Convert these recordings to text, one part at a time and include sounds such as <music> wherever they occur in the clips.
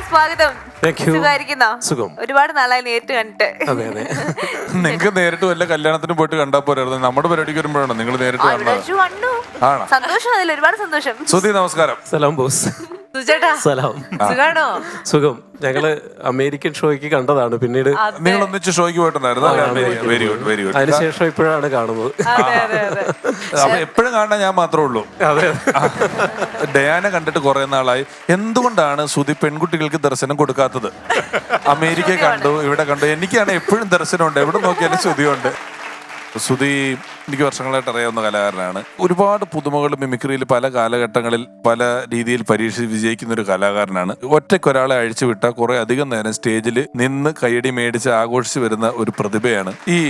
സ്വാഗതം. സുഖം. ഒരുപാട് നാളായി നേരിട്ട് കണ്ടിട്ട്. അതെ അതെ. നിങ്ങൾക്ക് നേരിട്ട് വല്ല കല്യാണത്തിന് പോയിട്ട് കണ്ടാ പോരായിരുന്നു. നമ്മുടെ പരിപാടിക്ക് വരുമ്പോഴാണ് നിങ്ങൾ നേരിട്ട് സന്തോഷം അതിൽ ഒരുപാട് സന്തോഷം. സുധി നമസ്കാരം. സലാം ബോസ്. സുചേട്ടാ സലാം. സുഖാണോ? സുഖം. ഞങ്ങൾ അമേരിക്കൻ ഷോയ്ക്ക് കണ്ടതാണ് പിന്നീട്. നിങ്ങൾ ഒന്നിച്ച് ഷോയ്ക്ക് പോയിട്ടുണ്ടായിരുന്നു വെരി ഗുഡ് വെരി ഗുഡ്. അതിനുശേഷം ഇപ്പോഴാണ് കാണുന്നത്. അതെ അതെ അതെ. അപ്പൊ എപ്പോഴും കാണാൻ ഞാൻ മാത്രമേ ഉള്ളൂ. അതെ. ഡയാന കണ്ടിട്ട് കുറെ നാളായി. എന്തുകൊണ്ടാണ് സുതി പെൺകുട്ടികൾക്ക് ദർശനം കൊടുക്കാത്തത്? അമേരിക്ക കണ്ടു ഇവിടെ കണ്ടു. എനിക്കാണ് എപ്പോഴും ദർശനമുണ്ട്. എവിടെ നോക്കിയാലും ശ്രുതിയുണ്ട് സുധി എനിക്ക് വർഷങ്ങളായിട്ട് അറിയാവുന്ന കലാകാരനാണ്. ഒരുപാട് പുതുമകൾ മിമിക്രിയിൽ പല കാലഘട്ടങ്ങളിൽ പല രീതിയിൽ പരീക്ഷിച്ച് വിജയിക്കുന്ന ഒരു കലാകാരനാണ്. ഒറ്റയ്ക്ക് ഒരാളെ അഴിച്ചുവിട്ട കുറെ അധികം നേരം സ്റ്റേജിൽ നിന്ന് കൈയടി മേടിച്ച് ആഘോഷിച്ച് വരുന്ന ഒരു പ്രതിഭയാണ് ഈ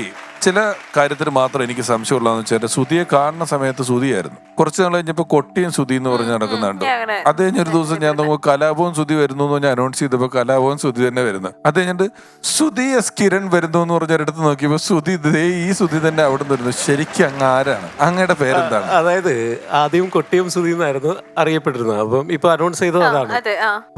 ചില കാര്യത്തിൽ മാത്രം എനിക്ക് സംശയമുള്ളതെന്ന് വെച്ചാൽ സുധിയെ കാണുന്ന സമയത്ത് സുധിയായിരുന്നു കുറച്ച് നാൾ കഴിഞ്ഞപ്പോൾ കൊട്ടിയും സുധി എന്ന് പറഞ്ഞ് നടക്കുന്നുണ്ട്. അത് കഴിഞ്ഞ ഒരു ദിവസം ഞാൻ നോക്കുമ്പോൾ കലാഭവൻ സുധി വരുന്നു എന്ന് ഞാൻ അനൗൺസ് ചെയ്തപ്പോൾ കലാഭവൻ സുധി തന്നെ വരുന്നു. അത് കഴിഞ്ഞിട്ട് സുധി എസ് കിരൺ വരുന്നു എന്ന് പറഞ്ഞ ഒരിടത്ത് നോക്കിയപ്പോൾ സുധി ദേ ഈ സുധി തന്നെ അവിടെ നിന്ന് വരുന്നു. ശരിക്കും അങ്ങ് ആരാണ്? അങ്ങയുടെ പേരെന്താണ്? അതായത് ആദ്യം കൊട്ടിയും സുധീന്നായിരുന്നു അറിയപ്പെട്ടിരുന്നത്. അപ്പം ഇപ്പൊ അനൗൺസ് ചെയ്തത് അതാണ്.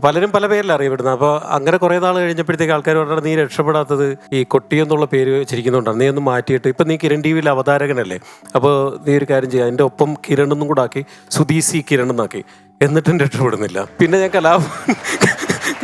പലരും പല പേരിൽ അറിയപ്പെടുന്നത്. അപ്പൊ അങ്ങനെ കുറെ നാൾ കഴിഞ്ഞപ്പോഴത്തേക്ക് ആൾക്കാർ പറഞ്ഞാൽ നീ രക്ഷപ്പെടാത്തത് ഈ കൊട്ടി എന്നുള്ള പേര് വെച്ചിരിക്കുന്നുണ്ടാണ് നീ ഒന്ന് മാറ്റിയിട്ട്. ഇപ്പം നീ കിരൺ ടി വിയിൽ അവതാരകനല്ലേ? അപ്പോൾ നീ ഒരു കാര്യം ചെയ്യാം എന്റെ ഒപ്പം കിരൺ എന്നും കൂടെ ആക്കി സുധീസി കിരൺ എന്നാക്കി എന്നിട്ടും രക്ഷപ്പെടുന്നില്ല പിന്നെ ഞാൻ കലാഭവൻ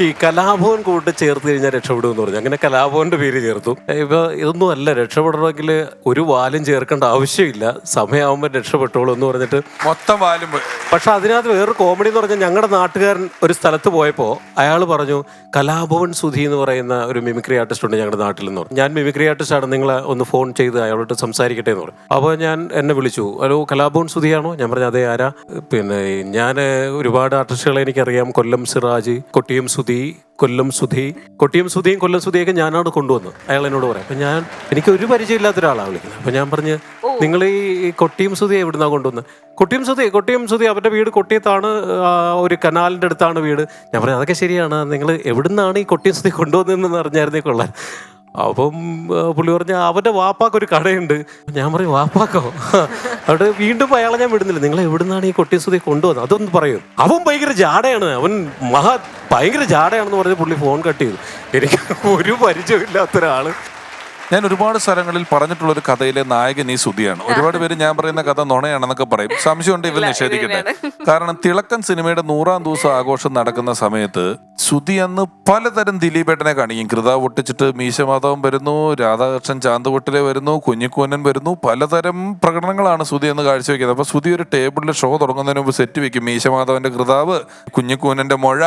ഈ കലാഭവൻ കൂട്ട് ചേർത്ത് കഴിഞ്ഞാൽ രക്ഷപ്പെടുമെന്ന് പറഞ്ഞു. അങ്ങനെ കലാഭവന്റെ പേര് ചേർത്തു. ഇപ്പൊ ഇതൊന്നും അല്ല. രക്ഷപ്പെടണമെങ്കിൽ ഒരു വാലും ചേർക്കേണ്ട ആവശ്യമില്ല. സമയമാകുമ്പോൾ രക്ഷപ്പെട്ടോളൂ എന്ന് പറഞ്ഞിട്ട്. മൊത്തം വാലും പക്ഷെ അതിനകത്ത് വേറൊരു കോമഡി എന്ന് പറഞ്ഞാൽ ഞങ്ങളുടെ നാട്ടുകാരൻ ഒരു സ്ഥലത്ത് പോയപ്പോൾ അയാൾ പറഞ്ഞു കലാഭവൻ സുധി എന്ന് പറയുന്ന ഒരു മിമിക്രി ആർട്ടിസ്റ്റ് ഉണ്ട് ഞങ്ങളുടെ നാട്ടിൽ എന്ന് പറഞ്ഞു. ഞാൻ മിമിക്രി ആർട്ടിസ്റ്റ് ആണ് നിങ്ങളെ ഒന്ന് ഫോൺ ചെയ്ത് അയാളോട് സംസാരിക്കട്ടെ എന്ന് പറഞ്ഞു. അപ്പോൾ ഞാൻ എന്നെ വിളിച്ചു ഹലോ കലാഭവൻ സുധിയാണോ? ഞാൻ പറഞ്ഞു അതേ ആരാ? പിന്നെ ഞാൻ ഒരുപാട് ആർട്ടിസ്റ്റുകളെ എനിക്കറിയാം. കൊല്ലം സിറാജ് കൊട്ടിയം സുധി കൊല്ലം സുധി കൊട്ടിയം സുധിയും കൊല്ലം സുധിയൊക്കെ ഞാനാണ് കൊണ്ടുവന്നത്. അയാൾ എന്നോട് പറയാം. അപ്പം ഞാൻ എനിക്ക് ഒരു പരിചയമില്ലാത്ത ഒരാളാണ് വിളിക്കുന്നത്. അപ്പം ഞാൻ പറഞ്ഞ് നിങ്ങൾ ഈ കൊട്ടിയം സുധി എവിടുന്നാ കൊണ്ടുവന്നത് കൊട്ടിയം സുധി കൊട്ടിയം സുധി അവരുടെ വീട് കൊട്ടിയത്താണ് ഒരു കനാലിന്റെ അടുത്താണ് വീട്. ഞാൻ പറഞ്ഞു അതൊക്കെ ശരിയാണ്. നിങ്ങൾ എവിടുന്നാണ് ഈ കൊട്ടിയം സുധി കൊണ്ടുവന്നതെന്ന് അറിഞ്ഞായിരുന്നേ കൊള്ളാൻ അപ്പം പുള്ളി പറഞ്ഞ അവന്റെ വാപ്പാക്ക് ഒരു കടയുണ്ട്. ഞാൻ പറയും വാപ്പാക്കോ? അവിടെ വീണ്ടും അയാളെ ഞാൻ വിടുന്നില്ല. നിങ്ങൾ എവിടുന്നാണ് ഈ കൊട്ടിയസുതി കൊണ്ടുവന്നത്? അതൊന്ന് പറയൂ. അവൻ ഭയങ്കര ജാടയാണ്. അവൻ മഹാ ഭയങ്കര ജാടയാണെന്ന് പറഞ്ഞ് പുള്ളി ഫോൺ കട്ട് ചെയ്തു. എനിക്ക് ഒരു പരിചയമില്ലാത്ത ഒരാൾ. ഞാൻ ഒരുപാട് സ്ഥലങ്ങളിൽ പറഞ്ഞിട്ടുള്ള ഒരു കഥയിലെ നായകൻ ഈ സുധിയാണ്. ഒരുപാട് പേര് ഞാൻ പറയുന്ന കഥ നുണയാണെന്നൊക്കെ പറയും. സംശയമുണ്ട് ഇവർ നിഷേധിക്കട്ടെ. കാരണം തിളക്കൻ സിനിമയുടെ നൂറാം ദിവസം ആഘോഷം നടക്കുന്ന സമയത്ത് സുധി അന്ന് പലതരം ദിലീപേട്ടനെ കാണിക്കും. കൃത പൊട്ടിച്ചിട്ട് മീശമാധവൻ വരുന്നു രാധാകൃഷ്ണൻ ചാന്തുകൊട്ടിലെ വരുന്നു കുഞ്ഞിക്കൂനൻ വരുന്നു. പലതരം പ്രകടനങ്ങളാണ് സുധി എന്ന് കാഴ്ചവെക്കുന്നത്. അപ്പൊ സുധി ഒരു ടേബിളിൽ ഷോ തുടങ്ങുന്നതിന് മുമ്പ് സെറ്റ് വെക്കും. മീശമാധവന്റെ കൃതാവ് കുഞ്ഞിക്കൂനന്റെ മൊഴ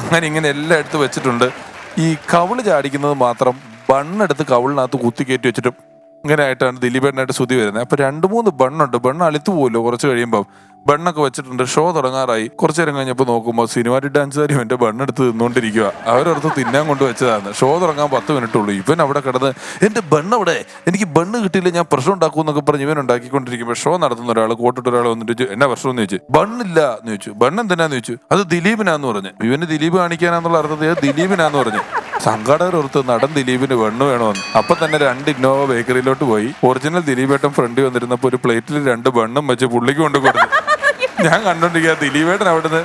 അങ്ങനെ ഇങ്ങനെ എല്ലാം എടുത്ത് വെച്ചിട്ടുണ്ട്. ഈ കവിൾ ചാടിക്കുന്നത് മാത്രം ബണ്ണെടുത്ത് കവിളിനകത്ത് കുത്തി കയറ്റി വെച്ചിട്ട് ഇങ്ങനെ ആയിട്ടാണ് ദിലീപേട്ടനായിട്ട് ശ്രുതി വരുന്നത്. അപ്പൊ രണ്ട് മൂന്ന് ബണ്ണുണ്ട്. ബണ്ണ് അളുത്തു പോകുമല്ലോ കുറച്ച് കഴിയുമ്പോൾ ബണ്ണൊക്കെ വെച്ചിട്ടുണ്ട്. ഷോ തുടങ്ങാറായി. കുറച്ച് നേരം കഴിഞ്ഞപ്പോൾ നോക്കുമ്പോൾ സിനിമാറ്റിക് ഡാൻസുകാരും എന്റെ ബണ്ണെടുത്ത് തിന്നുകൊണ്ടിരിക്കുക അവരടുത്ത് തിന്നാൻ കൊണ്ട് വെച്ചതാണ് ഷോ തുടങ്ങാൻ പത്ത് മിനിറ്റ് ഉള്ളൂ ഇവൻ അവിടെ കിടന്ന് എന്റെ ബണ്ണ് അവിടെ. എനിക്ക് ബണ്ണ് കിട്ടിയില്ല. ഞാൻ പ്രശ്നം ഉണ്ടാക്കും എന്നൊക്കെ പറഞ്ഞ് ഇവൻ ഉണ്ടാക്കിക്കൊണ്ടിരിക്കുമ്പോൾ ഷോ നടത്തുന്ന ഒരാൾ കോട്ടിട്ട് ഒരാൾ വന്നിട്ട് എന്നാ പ്രശ്നം? എന്ന് ചോദിച്ചു ബണ്ണില്ല. എന്ന് ചോദിച്ചു. ബണ്ണ് എന്തിനാന്ന് ചോദിച്ചു. അത് ദിലീപിനാന്ന് പറഞ്ഞു. ഇവന് ദിലീപ് കാണിക്കാനാന്നുള്ള അർത്ഥത്തിൽ ദിലീപിനാന്ന് പറഞ്ഞു. സംഘാടകർ ഓർത്ത് നടൻ ദിലീപിന് വെണ്ണു വേണമെന്ന് അപ്പൊ തന്നെ രണ്ട് ഇന്നോവ ബേക്കറിയിലോട്ട് പോയി. ഒറിജിനൽ ദിലീപേട്ടൻ ഫ്രണ്ട് വന്നിരുന്നപ്പോ ഒരു പ്ലേറ്റിൽ രണ്ട് വെണ്ണും വെച്ച് പുള്ളിക്ക് കൊണ്ട് കൊടുത്തു. ഞാൻ കണ്ടോണ്ടിരിക്കുക ദിലീപേട്ടൻ അവിടുന്ന്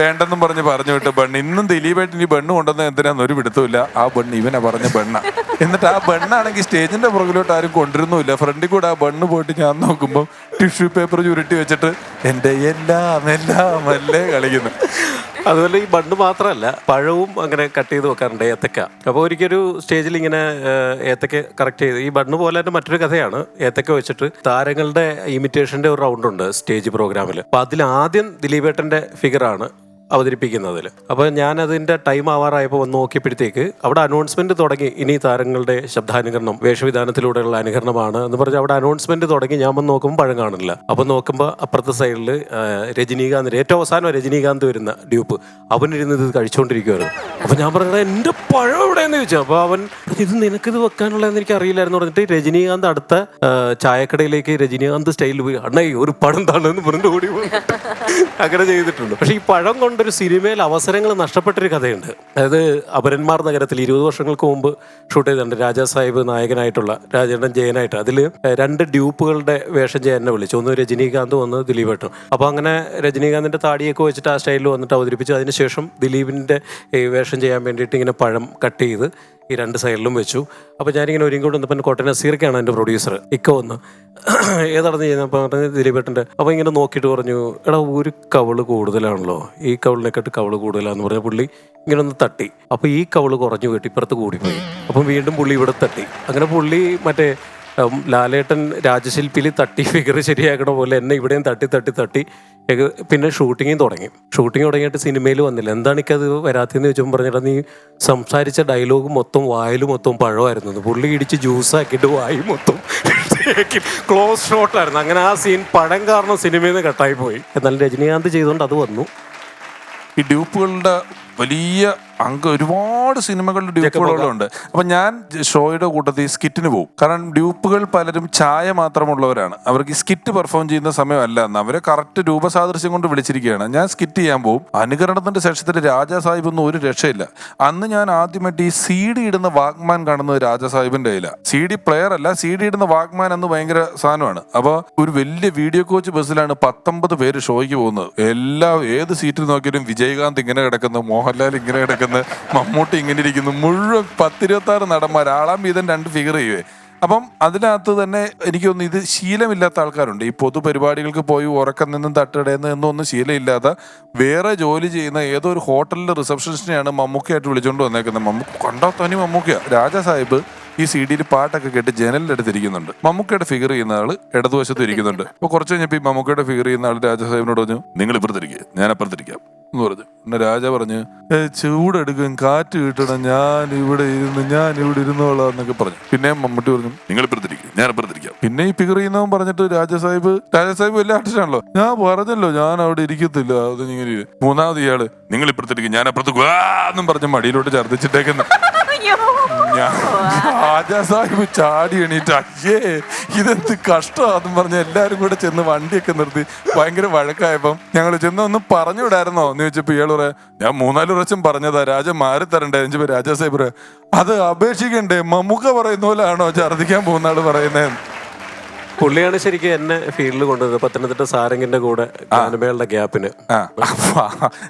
വേണ്ടെന്നും പറഞ്ഞ് പറഞ്ഞു വിട്ട്. ബണ്ണ് ഇന്നും ദിലീപേട്ടൻ ഈ ബണ്ണ് കൊണ്ടുവന്ന എന്തിനാന്ന് ഒരു പിടുത്തമില്ല ആ ബണ്ണ് ഇവനെ പറഞ്ഞ ബണ്ണ എന്നിട്ട് ആ ബണ്ണാണെങ്കിൽ സ്റ്റേജിന്റെ പുറകിലോട്ട് ആരും കൊണ്ടിരുന്നുമില്ല ഫ്രണ്ടിൽ കൂടെ ആ ബണ്ണ് പോയിട്ട് ഞാൻ നോക്കുമ്പോൾ ടിഷ്യൂ പേപ്പർ ചുരുട്ടി വെച്ചിട്ട് എന്റെ എല്ലാം എല്ലാം അല്ലേ കളിക്കുന്നു. അതുപോലെ ഈ ബണ്ണ് മാത്രമല്ല പഴവും അങ്ങനെ കട്ട് ചെയ്ത് വെക്കാറുണ്ട് ഏത്തക്ക. അപ്പോൾ ഒരിക്കലൊരു സ്റ്റേജിൽ ഇങ്ങനെ ഏത്തക്ക കറക്റ്റ് ചെയ്ത് ഈ ബണ്ണ് പോലെ തന്നെ മറ്റൊരു കഥയാണ്. ഏത്തക്ക വെച്ചിട്ട് താരങ്ങളുടെ ഇമിറ്റേഷന്റെ ഒരു റൗണ്ട് ഉണ്ട് സ്റ്റേജ് പ്രോഗ്രാമിൽ അപ്പൊ അതിൽ ആദ്യം ദിലീപേട്ടന്റെ ഫിഗറാണ് അവതരിപ്പിക്കുന്നതിൽ. അപ്പോൾ ഞാനതിന്റെ ടൈം ആവാറായപ്പോൾ വന്ന് നോക്കിയപ്പോഴത്തേക്ക് അവിടെ അനൗൺസ്മെന്റ് തുടങ്ങി. ഇനി താരങ്ങളുടെ ശബ്ദാനുകരണം വേഷവിധാനത്തിലൂടെയുള്ള അനുകരണമാണ് എന്ന് പറഞ്ഞ് അവിടെ അനൗൺസ്മെന്റ് തുടങ്ങി. ഞാൻ വന്ന് നോക്കുമ്പോൾ പഴം കാണില്ല അപ്പോൾ നോക്കുമ്പോൾ അപ്പുറത്തെ സൈഡിൽ രജനീകാന്ത് ഏറ്റവും അവസാനം രജനീകാന്ത് വരുന്ന ഡ്യൂപ്പ് അവനിരുന്ന് ഇത് കഴിച്ചുകൊണ്ടിരിക്കുവായിരുന്നു. അപ്പോൾ ഞാൻ പറഞ്ഞത് എന്റെ പഴം എവിടെയെന്ന് ചോദിച്ചു. അപ്പോൾ അവൻ ഇത് നിനക്കിത് വെക്കാനുള്ളതെന്ന് എനിക്ക് അറിയില്ലായിരുന്നു. പറഞ്ഞിട്ട് രജനീകാന്ത് അടുത്ത ചായക്കടയിലേക്ക് രജനീകാന്ത് സ്റ്റൈലിൽ പോയി അണ്ണേ ഒരു പഴം താണെന്ന് പറഞ്ഞിട്ട് ഓടി അങ്ങനെ ചെയ്തിട്ടുണ്ട്. പക്ഷേ ഈ പഴം കൊണ്ട് ഒരു സിനിമയിൽ അവസരങ്ങൾ നഷ്ടപ്പെട്ടൊരു കഥയുണ്ട്. അതായത് അപരന്മാർ നഗരത്തിൽ ഇരുപത് വർഷങ്ങൾക്ക് മുമ്പ് ഷൂട്ട് ചെയ്തിട്ടുണ്ട്. രാജാ സാഹിബ് നായകനായിട്ടുള്ള രാജേന്ദ്രൻ ജയനായിട്ട്. അതിൽ രണ്ട് ഡ്യൂപ്പുകളുടെ വേഷം ചെയ്യാൻ എന്നെ വിളിച്ചു. ഒന്ന് രജനീകാന്ത് ഒന്ന് ദിലീപേട്ടും അപ്പോൾ അങ്ങനെ രജനീകാന്തിന്റെ താടിയൊക്കെ വെച്ചിട്ട് ആ സ്റ്റൈലിൽ വന്നിട്ട് അവതരിപ്പിച്ചു. അതിനുശേഷം ദിലീപിന്റെ വേഷം ചെയ്യാൻ വേണ്ടിയിട്ട് ഇങ്ങനെ പഴം കട്ട് ചെയ്ത് ഈ രണ്ട് സൈഡിലും വെച്ചു. അപ്പോൾ ഞാനിങ്ങനെ ഒരുങ്ങോട്ട് വന്നപ്പോൾ കോട്ടയം നസീർക്കാണ് എന്റെ പ്രൊഡ്യൂസർ ഇക്ക വന്ന് <clears throat> ഏതാണെന്ന് ചെയ്യുന്നത് അപ്പോൾ പറഞ്ഞ് ദിലീപേട്ടന്റെ അപ്പോൾ ഇങ്ങനെ നോക്കിയിട്ട് പറഞ്ഞു എടാ ഒരു കവൾ കൂടുതലാണല്ലോ. ഈ കവളിനെക്കാട്ട് കവൾ കൂടുതലാന്ന് പറഞ്ഞ പുള്ളി ഇങ്ങനെ ഒന്ന് തട്ടി. അപ്പോൾ ഈ കവൾ കുറഞ്ഞു പോയിട്ട് ഇപ്പുറത്ത് കൂടിപ്പോയി. അപ്പം വീണ്ടും പുള്ളി ഇവിടെ തട്ടി. അങ്ങനെ പുള്ളി മറ്റേ ലാലേട്ടൻ രാജശില്പിയിൽ തട്ടി ഫിഗർ ശരിയാക്കണ പോലെ എന്നെ ഇവിടെയും തട്ടി തട്ടി തട്ടി പിന്നെ ഷൂട്ടിങ്ങും തുടങ്ങി. ഷൂട്ടിംഗ് തുടങ്ങിയിട്ട് സിനിമയിൽ വന്നില്ല. എന്താണ് എനിക്കത് വരാത്തതെന്ന് ചോദിച്ചപ്പോൾ പറഞ്ഞിട്ട് നീ സംസാരിച്ച ഡയലോഗ് മൊത്തം വായിൽ മൊത്തം പഴമായിരുന്നു. പുള്ളി ഇടിച്ച് ജ്യൂസാക്കിയിട്ട് വായി മൊത്തം ക്ലോസ് ഷോട്ടായിരുന്നു അങ്ങനെ ആ സീൻ പഴം കാരണം സിനിമയിൽ നിന്ന് കട്ടായി പോയി. എന്നാൽ രജനീകാന്ത് ചെയ്തുകൊണ്ട് അത് വന്നു. ഈ ഡ്യൂപ്പുകളുടെ വലിയ അംഗ ഒരുപാട് സിനിമകളുടെ ഡ്യൂപ്പുകളുണ്ട്. അപ്പൊ ഞാൻ ഷോയുടെ കൂട്ടത്തിൽ സ്കിറ്റിന് പോകും കാരണം ഡ്യൂപ്പുകൾ പലരും ചായ മാത്രമുള്ളവരാണ്. അവർക്ക് സ്കിറ്റ് പെർഫോം ചെയ്യുന്ന സമയമല്ല എന്ന് അവരെ കറക്റ്റ് രൂപസാദൃശ്യം കൊണ്ട് വിളിച്ചിരിക്കുകയാണ്. ഞാൻ സ്കിറ്റ് ചെയ്യാൻ പോകും അനുകരണത്തിന്റെ സെക്ഷത്തിൽ രാജാ സാഹിബ് ഒന്നും ഒരു രക്ഷയില്ല. അന്ന് ഞാൻ ആദ്യമായിട്ട് ഈ സി ഡി ഇടുന്ന വാഗ്മാൻ കാണുന്നത് രാജാ സാഹിബിന്റെ കയ്യിലാണ് സി ഡി പ്ലെയർ അല്ല സി ഡി ഇടുന്ന വാഗ്മാൻ എന്ന് ഭയങ്കര സാധനമാണ്. അപ്പോൾ ഒരു വലിയ വീഡിയോ കോച്ച് ബസ്സിലാണ് പത്തൊമ്പത് പേര് ഷോയ്ക്ക് പോകുന്നത്. എല്ലാ ഏത് സീറ്റിൽ നോക്കിയാലും വിജയകാന്ത് ഇങ്ങനെ കിടക്കുന്നു മോഹൻലാൽ ഇങ്ങനെ കിടക്കുന്നു. മമ്മൂട്ടി ഇങ്ങനെ ഇരിക്കുന്നു. മുഴുവൻ പത്തിരുപത്തി ആറ് നടന്മാർ ആളാം വീതം രണ്ട് ഫിഗർ ചെയ്യുവേ. അപ്പം അതിനകത്ത് തന്നെ എനിക്ക് ഇത് ശീലമില്ലാത്ത ആൾക്കാരുണ്ട്. ഈ പൊതുപരിപാടികൾക്ക് പോയി ഉറക്കം നിന്നും തട്ടിടയെന്ന് എന്നൊന്നും ശീലമില്ലാത്ത വേറെ ജോലി ചെയ്യുന്ന ഏതോ ഒരു ഹോട്ടലിലെ റിസപ്ഷനിസ്റ്റിനെയാണ് മമ്മൂക്കയായിട്ട് വിളിച്ചുകൊണ്ട് വന്നേക്കുന്നത്. മമ്മൂക്ക് കണ്ടോ തനി മമ്മൂക്കയ രാജാ സാഹിബ് ഈ സി ഡിയിൽ പാട്ടൊക്കെ കേട്ട് ജനലിലെടുത്തിരിക്കുന്നുണ്ട് മമ്മൂക്കയുടെ ഫിഗർ ചെയ്യുന്ന ആൾ ഇടതുവശത്ത് ഇരിക്കുന്നുണ്ട്. അപ്പൊ കുറച്ച് കഴിഞ്ഞപ്പോൾ ഈ മമ്മൂക്കയുടെ ഫിഗർ ചെയ്യുന്ന ആൾ രാജാ സാഹിബിനോട് പറഞ്ഞു നിങ്ങൾ ഇപ്പുറത്തിരിക്കുക ഞാൻ അപ്പുറത്തിരിക്കാം. എന്ന് പറഞ്ഞു. പിന്നെ രാജ പറഞ്ഞു "ഏ, ചൂടെടുക്കും കാറ്റ് കിട്ടണം ഞാൻ ഇവിടെ ഇരുന്ന് ഞാൻ ഇവിടെ ഇരുന്നോളാം എന്നൊക്കെ പറഞ്ഞു. പിന്നെ മമ്മൂട്ടി പറഞ്ഞു നിങ്ങൾ ഇപ്പുറത്തിരിക്കും ഞാൻ ഇപ്പുറത്തിരിക്കാം പിന്നെ ഈ ഫിഗർ പറഞ്ഞിട്ട് രാജസാഹിബ് രാജസാഹിബ് രാജ സാഹിബ് വലിയ ആർട്ടിസ്റ്റാണല്ലോ. ഞാൻ പറഞ്ഞല്ലോ ഞാൻ അവിടെ ഇരിക്കത്തില്ല. അത് ഇങ്ങനെ ഇരി." മൂന്നാമത് ഇയാൾ നിങ്ങൾ ഇപ്പുറത്തിരിക്കും ഞാൻ അപ്പുറത്ത് എന്നും പറഞ്ഞ് മടിയിലോട്ട് ഛർദ്ദിച്ചിട്ടേക്കുന്ന. ഞാൻ രാജാ സാഹിബ് ചാടി എണീറ്റ് അയ്യേ ഇതെന്ത് കഷ്ടമാണെന്നും പറഞ്ഞ് എല്ലാരും കൂടെ ചെന്ന് വണ്ടിയൊക്കെ നിർത്തി ഭയങ്കര വഴക്കായപ്പം ഞങ്ങൾ ചെന്ന് ഒന്ന് പറഞ്ഞു വിടായിരുന്നോ എന്ന് ചോദിച്ചപ്പോ ഇയാൾ പറയാ ഞാൻ മൂന്നാൽ പ്രാവശ്യം പറഞ്ഞതാ രാജ മാറി തരണ്ടേ? എന്ന് ചോദിച്ചപ്പോ രാജാ സാഹിബ് പറയാ അത് അപേക്ഷിക്കണ്ടേ മമ്മൂക്ക പറയുന്ന ആണോ ഛർദ്ദിക്കാൻ പോകുന്ന ആൾ പറയുന്നത് പുള്ളിയാണ് ശരിക്കും എന്നെ ഫീൽഡിൽ കൊണ്ടുവന്നത്. പത്തനംതിട്ട സാരംഗിന്റെ കൂടെ ഗാനമേളുടെ ഗ്യാപ്പിന്. ആ. അപ്പൊ.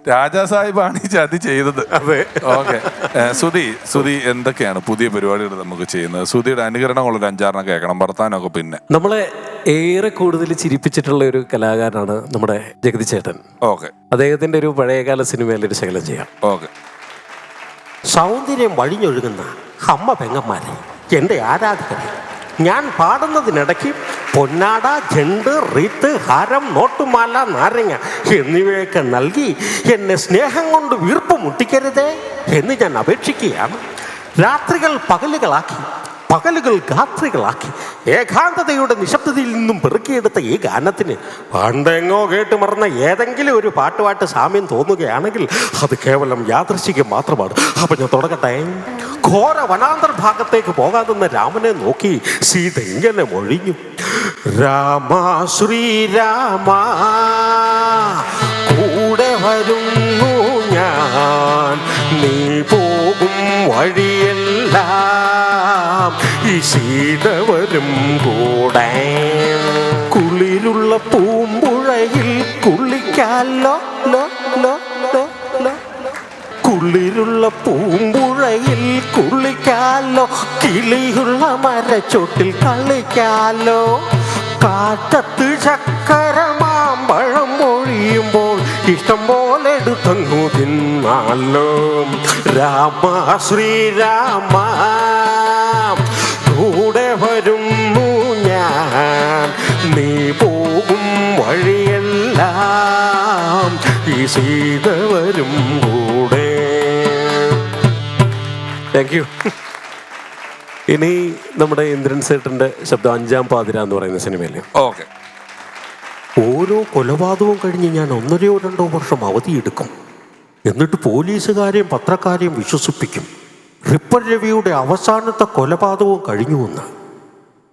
രാജാ സാഹിബാണ് ഈ ചതി ചെയ്തത്. അതെ. ഓക്കെ. സുധി സുധി എന്തൊക്കെയാണ് പുതിയ പരിപാടികൾ നമുക്ക് ചെയ്യുന്നത്? സുധിയുടെ അനുകരണങ്ങൾ ഒരു അഞ്ചാറെണ്ണം കേൾക്കണം വർത്താനമൊക്കെ പിന്നെ. നമ്മളെ ഏറെ കൂടുതൽ ചിരിപ്പിച്ചിട്ടുള്ള ഒരു കലാകാരനാണ് നമ്മുടെ ജഗതി ചേട്ടൻ. ഓക്കെ. അദ്ദേഹത്തിന്റെ ഒരു പഴയകാല സിനിമയിൽ ഒരു ശകലം ചെയ്യാം. ഓക്കെ. സൗന്ദര്യം വഴിഞ്ഞൊഴുകുന്ന അമ്മ പെങ്ങന്മാരെ എന്റെ ആരാധകരെ ഞാൻ പാടുന്നതിനിടയ്ക്ക് പൊന്നാട ജണ്ട് റീത്ത് ഹാരം നോട്ടുമാല നാരങ്ങ എന്നിവയൊക്കെ നൽകി എന്നെ സ്നേഹം കൊണ്ട് വീർപ്പ് മുട്ടിക്കരുതേ എന്ന് ഞാൻ അപേക്ഷിക്കുകയാണ്. രാത്രികൾ പകലുകളാക്കി പകലുകൾ രാത്രികളാക്കി ഏകാന്തതയുടെ നിശബ്ദതയിൽ നിന്നും പെറുക്കിയെടുത്ത ഈ ഗാനത്തിന് പണ്ടെങ്ങോ കേട്ട് മറന്ന ഏതെങ്കിലും ഒരു പാട്ടുപാട്ട് സാമ്യം തോന്നുകയാണെങ്കിൽ അത് കേവലം യാദൃശികം മാത്രമാണ്. അപ്പം ഞാൻ തുടങ്ങട്ടെ? ഘോര വനാന്തർ ഭാഗത്തേക്ക് പോകാതെന്ന് രാമനെ നോക്കി സീത ഇങ്ങനെ മൊഴിഞ്ഞു? രാമ ശ്രീരാമ കൂടെ വരുന്നു ഞാൻ. നീ പോകും വഴിയെല്ലാം. ഈ സീത വരും കൂടെ. കുളിരുള്ള പൂമ്പുഴയിൽ കുളിക്കാലോ? കുളിരുള്ള പൂമ്പുഴയിൽ കുളിക്കാലോ കിളിയുള്ള മരച്ചോട്ടിൽ കളിക്കാലോ. കാറ്റത്ത് ചക്കര മാമ്പഴം പൊഴിയുമ്പോൾ ഇഷ്ടം പോലെ എടുത്തങ്ങു തിന്നാലോ. രാമ ശ്രീരാമ കൂടെ വരുന്നു ഞാൻ. നീ പോകും വഴിയെല്ലാം. ഈ സീത താങ്ക് യു. ഇനി നമ്മുടെ ഇന്ദ്രൻ സേട്ടന്റെ ശബ്ദം അഞ്ചാം പാതിര എന്ന് പറയുന്ന സിനിമയിൽ ഓക്കെ. ഓരോ കൊലപാതകവും കഴിഞ്ഞ് ഞാൻ ഒന്നരയോ രണ്ടോ വർഷം അവധിയെടുക്കും. എന്നിട്ട് പോലീസുകാരെയും പത്രക്കാരെയും വിശ്വസിപ്പിക്കും. റിപ്പർ രവിയുടെ അവസാനത്തെ കൊലപാതകവും കഴിഞ്ഞുവെന്ന്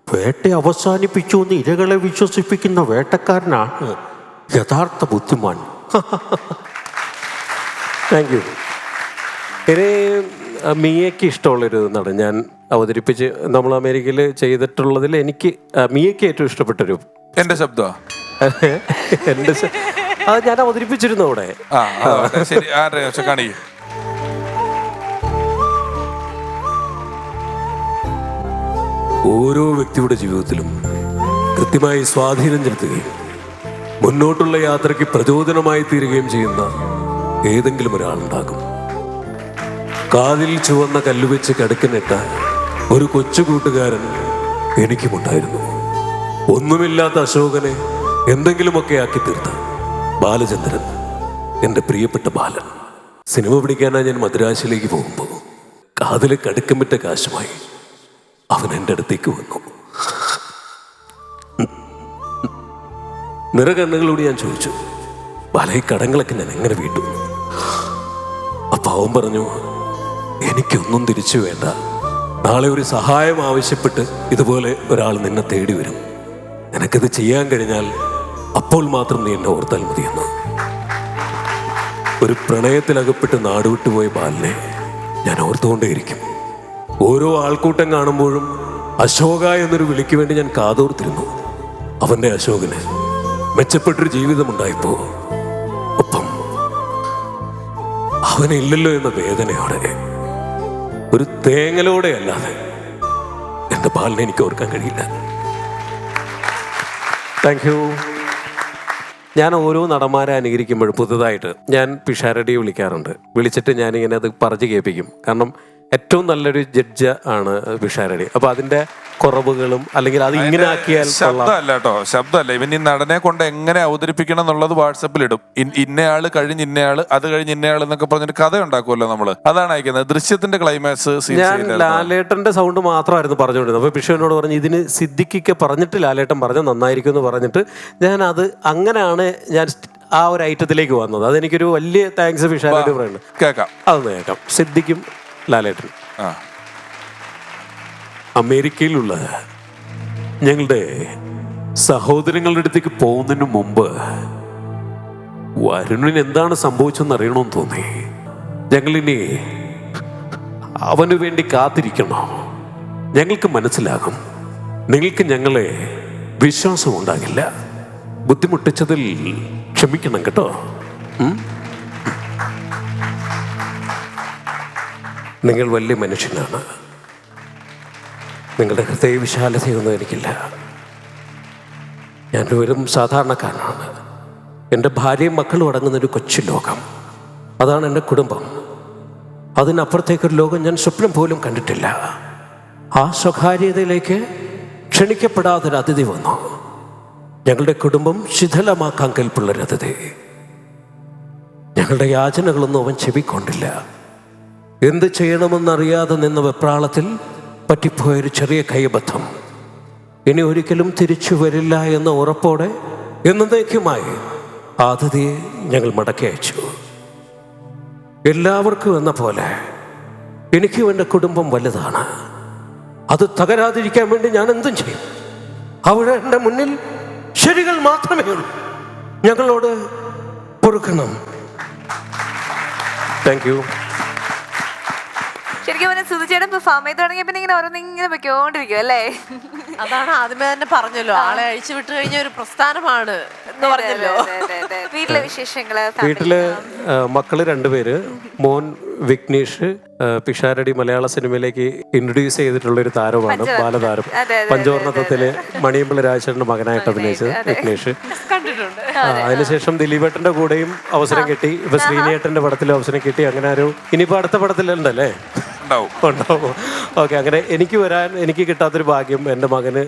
വേട്ട അവസാനിപ്പിച്ചു എന്ന് ഇരകളെ വിശ്വസിപ്പിക്കുന്ന വേട്ടക്കാരനാണ് യഥാർത്ഥ ബുദ്ധിമാൻ. <laughs> താങ്ക് യു ഇനി മിയയ്ക്ക് ഇഷ്ടമുള്ളൊരു ഇതെന്നാണ് ഞാൻ അവതരിപ്പിച്ച് നമ്മൾ അമേരിക്കയിൽ ചെയ്തിട്ടുള്ളതിൽ എനിക്ക് മിയയ്ക്ക് ഏറ്റവും ഇഷ്ടപ്പെട്ടൊരു എന്റെ ശബ്ദമാ <laughs> എന്റെ അത് ഞാൻ അവതരിപ്പിച്ചിരുന്നു അവിടെ. ഓരോ വ്യക്തിയുടെ ജീവിതത്തിലും കൃത്യമായി സ്വാധീനം ചെലുത്തുകയും മുന്നോട്ടുള്ള യാത്രയ്ക്ക് പ്രചോദനമായി തീരുകയും ചെയ്യുന്ന ഏതെങ്കിലും ഒരാളുണ്ടാകും. കാതിൽ ചുവന്ന കല്ലുവെച്ച് കടുക്കനിട്ട ഒരു കൊച്ചു കൂട്ടുകാരൻ എനിക്കുമുണ്ടായിരുന്നു. ഒന്നുമില്ലാത്ത അശോകനെ എന്തെങ്കിലുമൊക്കെ ആക്കി തീർത്ത ബാലചന്ദ്രൻ എന്റെ പ്രിയപ്പെട്ട ബാലൻ. സിനിമ പിടിക്കാനായി ഞാൻ മദ്രാശിലേക്ക് പോകുമ്പോൾ കാതിലെ കടുക്കമിട്ട കാശുമായി അവൻ എന്റെ അടുത്തേക്ക് വന്നു. നിറകണ്ണുകളോട് ഞാൻ ചോദിച്ചു പല കടങ്ങളൊക്കെ ഞാൻ എങ്ങനെ വീട്ടു? അപ്പാവും അവൻ പറഞ്ഞു എനിക്കൊന്നും തിരിച്ചു വേണ്ട. നാളെ ഒരു സഹായം ആവശ്യപ്പെട്ട് ഇതുപോലെ ഒരാൾ നിന്നെ തേടി വരും. നിനക്കിത് ചെയ്യാൻ കഴിഞ്ഞാൽ അപ്പോൾ മാത്രം നീ എന്നെ ഓർത്താൽ മതിയെന്ന്. ഒരു പ്രണയത്തിലകപ്പെട്ട് നാടുവിട്ടുപോയ ബാലിനെ ഞാൻ ഓർത്തുകൊണ്ടേയിരിക്കും. ഓരോ ആൾക്കൂട്ടം കാണുമ്പോഴും അശോക എന്നൊരു വിളിക്ക് വേണ്ടി ഞാൻ കാതോർത്തിരുന്നു. അവന്റെ അശോകന് മെച്ചപ്പെട്ടൊരു ജീവിതമുണ്ടായപ്പോ. ഒപ്പം അവനില്ലല്ലോ എന്ന വേദനയോടെ ഒരു തേങ്ങലോടെ അല്ലാതെ എന്റെ ബാലിനെ എനിക്ക് ഓർക്കാൻ കഴിയില്ല. താങ്ക് യു ഞാൻ ഓരോ നടന്മാരെ അനുകരിക്കുമ്പോഴും പുതുതായിട്ട് ഞാൻ പിഷാരടിയെ വിളിക്കാറുണ്ട്. വിളിച്ചിട്ട് ഞാനിങ്ങനെ അത് പറഞ്ഞു കേൾപ്പിക്കും. കാരണം ഏറ്റവും നല്ലൊരു ജഡ്ജ് ആണ് വിഷാരണി അപ്പൊ അതിന്റെ കുറവുകളും അല്ലെങ്കിൽ അത് ഇങ്ങനെ ആക്കിയാൽ ശബ്ദമല്ല കേട്ടോ ശബ്ദമല്ല. ഇവൻ ഈ നടനെ കൊണ്ട് എങ്ങനെ അവതരിപ്പിക്കണം എന്നുള്ളത് വാട്സപ്പിൽ ഇടും. ഇന്നയാൾ കഴിഞ്ഞ് ഇന്നയാൾ അത് കഴിഞ്ഞ് ഇന്നയാൾ എന്നൊക്കെ പറഞ്ഞിട്ട് കഥ ഉണ്ടാക്കുമല്ലോ നമ്മൾ. അതാണ് അയക്കുന്നത്. ദൃശ്യത്തിന്റെ ക്ലൈമാക്സ് ഞാൻ ലാലേട്ടന്റെ സൗണ്ട് മാത്രമായിരുന്നു പറഞ്ഞുകൊണ്ടിരുന്നത്. അപ്പൊ പിഷുവിനോട് പറഞ്ഞു ഇതിന് സിദ്ദിഖിക്ക് പറഞ്ഞിട്ട് ലാലേട്ടൻ പറഞ്ഞു നന്നായിരിക്കും എന്ന് പറഞ്ഞിട്ട് ഞാൻ അത് അങ്ങനെയാണ് ഞാൻ ആ ഒരു ഐറ്റത്തിലേക്ക് വന്നത്. അതെനിക്കൊരു വലിയ താങ്ക്സ് പിഷാരോട് പറയുന്നത്. കേൾക്കാം. അതൊന്ന് കേൾക്കാം. സിദ്ദിഖും ലാലേട്ടൻ അമേരിക്കയിലുള്ള ഞങ്ങളുടെ സഹോദരങ്ങളുടെ അടുത്തേക്ക് പോകുന്നതിന് മുമ്പ് വരുണിന് എന്താണ് സംഭവിച്ചെന്ന് അറിയണമെന്ന് തോന്നി. ഞങ്ങളിനി അവന് വേണ്ടി കാത്തിരിക്കണോ. ഞങ്ങൾക്ക് മനസ്സിലാകും. നിങ്ങൾക്ക് ഞങ്ങളെ വിശ്വാസം ഉണ്ടാകില്ല. ബുദ്ധിമുട്ടിച്ചതിൽ ക്ഷമിക്കണം കേട്ടോ. നിങ്ങൾ വലിയ മനുഷ്യനാണ്. നിങ്ങളുടെ ഹൃദയവിശാലതയൊന്നും എനിക്കില്ല. ഞാൻ വെറും സാധാരണക്കാരനാണ്. എന്റെ ഭാര്യയും മക്കളും അടങ്ങുന്ന ഒരു കൊച്ചു ലോകം. അതാണ് എന്റെ കുടുംബം. അതിനപ്പുറത്തേക്കൊരു ലോകം ഞാൻ സ്വപ്നം പോലും കണ്ടിട്ടില്ല. ആ സ്വകാര്യതയിലേക്ക് ക്ഷണിക്കപ്പെടാത്തൊരു അതിഥി വന്നു. ഞങ്ങളുടെ കുടുംബം ശിഥിലമാക്കാൻ കൽപ്പുള്ളൊരു അതിഥി ഞങ്ങളുടെ യാചനകളൊന്നും അവൻ ചെവിക്കൊണ്ടില്ല. എന്ത് ചെയ്യണമെന്നറിയാതെ നിന്ന വെപ്രാളത്തിൽ പറ്റിപ്പോയൊരു ചെറിയ കൈബദ്ധം. ഇനി ഒരിക്കലും തിരിച്ചു വരില്ല എന്ന ഉറപ്പോടെ എന്നേക്കുമായി ആതിഥിയെ ഞങ്ങൾ മടക്കി അയച്ചു. എല്ലാവർക്കും എന്ന പോലെ എനിക്കും എന്റെ കുടുംബം വലുതാണ്. അത് തകരാതിരിക്കാൻ വേണ്ടി ഞാൻ എന്തും ചെയ്യും. അവിടെ എന്റെ മുന്നിൽ ശരികൾ മാത്രമേ ഉള്ളൂ. ഞങ്ങളോട് പൊറുക്കണം. താങ്ക് യു ശരിക്കും പറഞ്ഞാൽ സുധിച്ചേട്ടൻ പെർഫോം ചെയ്ത് തുടങ്ങിയ പിന്നെ ഇങ്ങനെ ഓരോന്ന് ഇങ്ങനെ വെക്കോണ്ടിരിക്കും അല്ലേ? അതാണ് ആദ്യമേ തന്നെ പറഞ്ഞല്ലോ. ആളെ അഴിച്ചു വിട്ടു കഴിഞ്ഞ ഒരു പ്രസ്ഥാനമാണ് എന്ന് പറഞ്ഞല്ലോ. വീട്ടിലെ വിശേഷങ്ങൾ. വീട്ടിൽ മക്കൾ രണ്ടുപേര് മോൻ വിഘ്നേഷ് പിഷാരടി മലയാള സിനിമയിലേക്ക് ഇൻട്രൊഡ്യൂസ് ചെയ്തിട്ടുള്ള ഒരു താരമാണ് ബാലതാരം. അതെ, അതെ, അതെ, പഞ്ചവർണത്തിൽ മണിയമ്പിള്ള രാജേന്ദ്രന്റെ മകനായിട്ട് അഭിനയിച്ചത് വിഘ്നേഷ്. അതിനുശേഷം ദിലീപേട്ടന്റെ കൂടെയും അവസരം കിട്ടി. ഇപ്പൊ ശ്രീനേട്ടന്റെ പടത്തിലും അവസരം കിട്ടി. അങ്ങനെ ഒരു ഇനിയിപ്പോ അടുത്ത പടത്തിലുണ്ടല്ലേ? ഉണ്ടാവും. ഉണ്ടാവും. ഓക്കെ അങ്ങനെ എനിക്ക് വരാൻ എനിക്ക് കിട്ടാത്തൊരു ഭാഗ്യം എന്റെ മകന്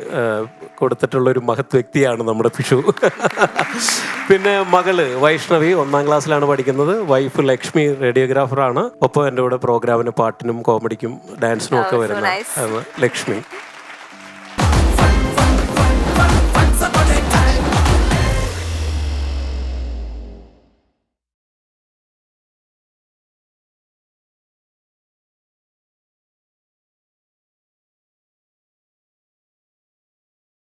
കൊടുത്തിട്ടുള്ള ഒരു മഹത് വ്യക്തിയാണ് നമ്മുടെ പിഷു. പിന്നെ മകൾ വൈഷ്ണവി ഒന്നാം ക്ലാസ്സിലാണ് പഠിക്കുന്നത്. വൈഫ് ലക്ഷ്മി റേഡിയോഗ്രാഫറാണ്. ഒപ്പം എന്റെ കൂടെ പ്രോഗ്രാമിന് പാട്ടിനും കോമഡിക്കും ഡാൻസിനും ഒക്കെ വരുന്നത് വരുന്ന ആണ് ലക്ഷ്മി.